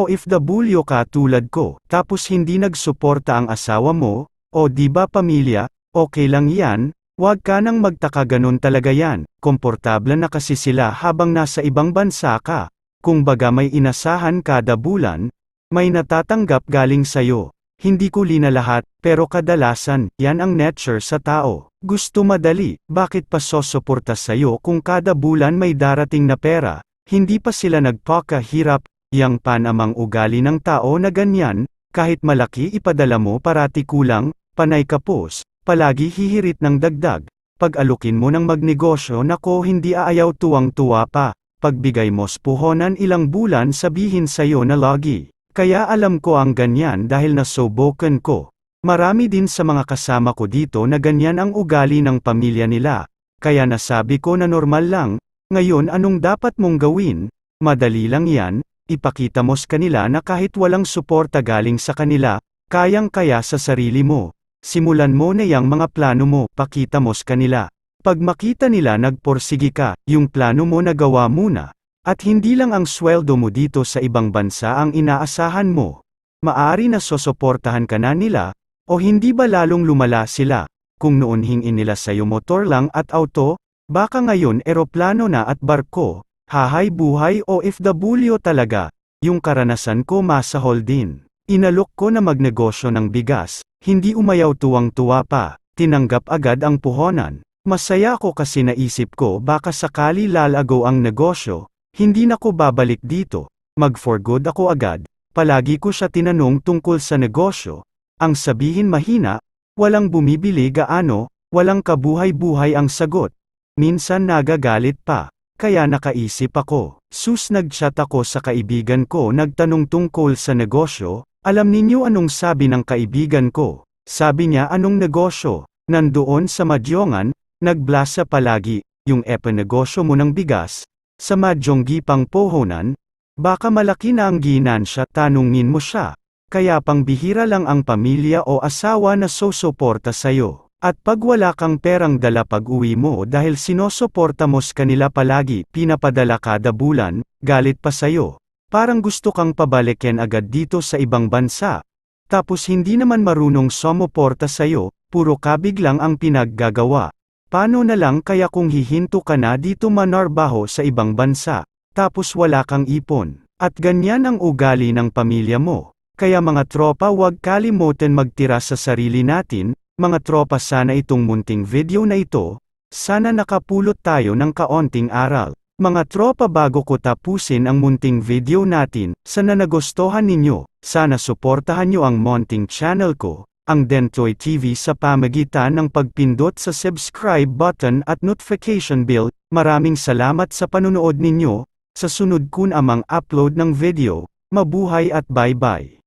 O if the bulyo ka tulad ko, tapos hindi nagsuporta ang asawa mo, o di ba pamilya, okay lang yan, Huwag ka nang magtaka ganun talaga yan, komportable na kasi sila habang nasa ibang bansa ka. Kung baga may inasahan kada bulan, may natatanggap galing sayo. Hindi ko lina lahat, pero kadalasan, yan ang nature sa tao. Gusto madali, bakit pa sosuporta sayo kung kada bulan may darating na pera? Hindi pa sila nagpakahirap, yang panamang ugali ng tao na ganyan, kahit malaki ipadala mo parati kulang, panay kapos, palagi hihirit ng dagdag, pag alukin mo ng magnegosyo nako hindi aayaw tuwang-tuwa pa, pagbigay mo puhonan ilang bulan sabihin sayo na lagi. Kaya alam ko ang ganyan dahil nasubukan ko. Marami din sa mga kasama ko dito na ganyan ang ugali ng pamilya nila. Kaya nasabi ko na normal lang, ngayon anong dapat mong gawin? Madali lang yan, ipakita mo sa kanila na kahit walang suporta galing sa kanila, kayang-kaya sa sarili mo. Simulan mo na yang mga plano mo, pakita mo sa kanila. Pag makita nila nagporsigi ka, yung plano mo nagawa muna. At hindi lang ang sweldo mo dito sa ibang bansa ang inaasahan mo. Maari na sosoportahan ka na nila, o hindi ba lalong lumala sila, kung noon hingin nila sa'yo motor lang at auto, baka ngayon eroplano na at barko, hahay buhay o FW talaga, yung karanasan ko masahol din. Inalok ko na magnegosyo ng bigas, hindi umayaw tuwang-tuwa pa, tinanggap agad ang puhonan. Masaya ako kasi naisip ko baka sakali lalago ang negosyo, hindi na ko babalik dito, mag-for good ako agad, palagi ko siya tinanong tungkol sa negosyo, ang sabihin mahina, walang bumibili gaano, walang kabuhay-buhay ang sagot, minsan nagagalit pa, kaya nakaisip ako, sus nagchat ako sa kaibigan ko nagtanong tungkol sa negosyo, alam ninyo anong sabi ng kaibigan ko? Sabi niya anong negosyo? Nandoon sa Madjongan, nagblasa palagi, yung epe negosyo mo ng bigas, sa Madjonggi pang pohonan, baka malaki na ang ginansya tanungin mo siya. Kaya pang bihira lang ang pamilya o asawa na sosuporta sa'yo. At pag wala kang perang dala pag uwi mo dahil sinosuporta mo kanila palagi, pinapadala kada bulan, galit pa sa'yo. Parang gusto kang pabalikin agad dito sa ibang bansa. Tapos hindi naman marunong sumuporta sa'yo, puro kabig lang ang pinaggagawa. Paano na lang kaya kung hihinto ka na dito manarbaho sa ibang bansa, tapos wala kang ipon, at ganyan ang ugali ng pamilya mo. Kaya mga tropa wag kalimutan magtira sa sarili natin, mga tropa sana itong munting video na ito, sana nakapulot tayo ng kaonting aral. Mga tropa bago ko tapusin ang munting video natin, sana nagustuhan ninyo, sana suportahan nyo ang munting channel ko, ang Dentoy TV sa pamagitan ng pagpindot sa subscribe button at notification bell. Maraming salamat sa panunood ninyo, sa sunod kun amang upload ng video, mabuhay at bye-bye.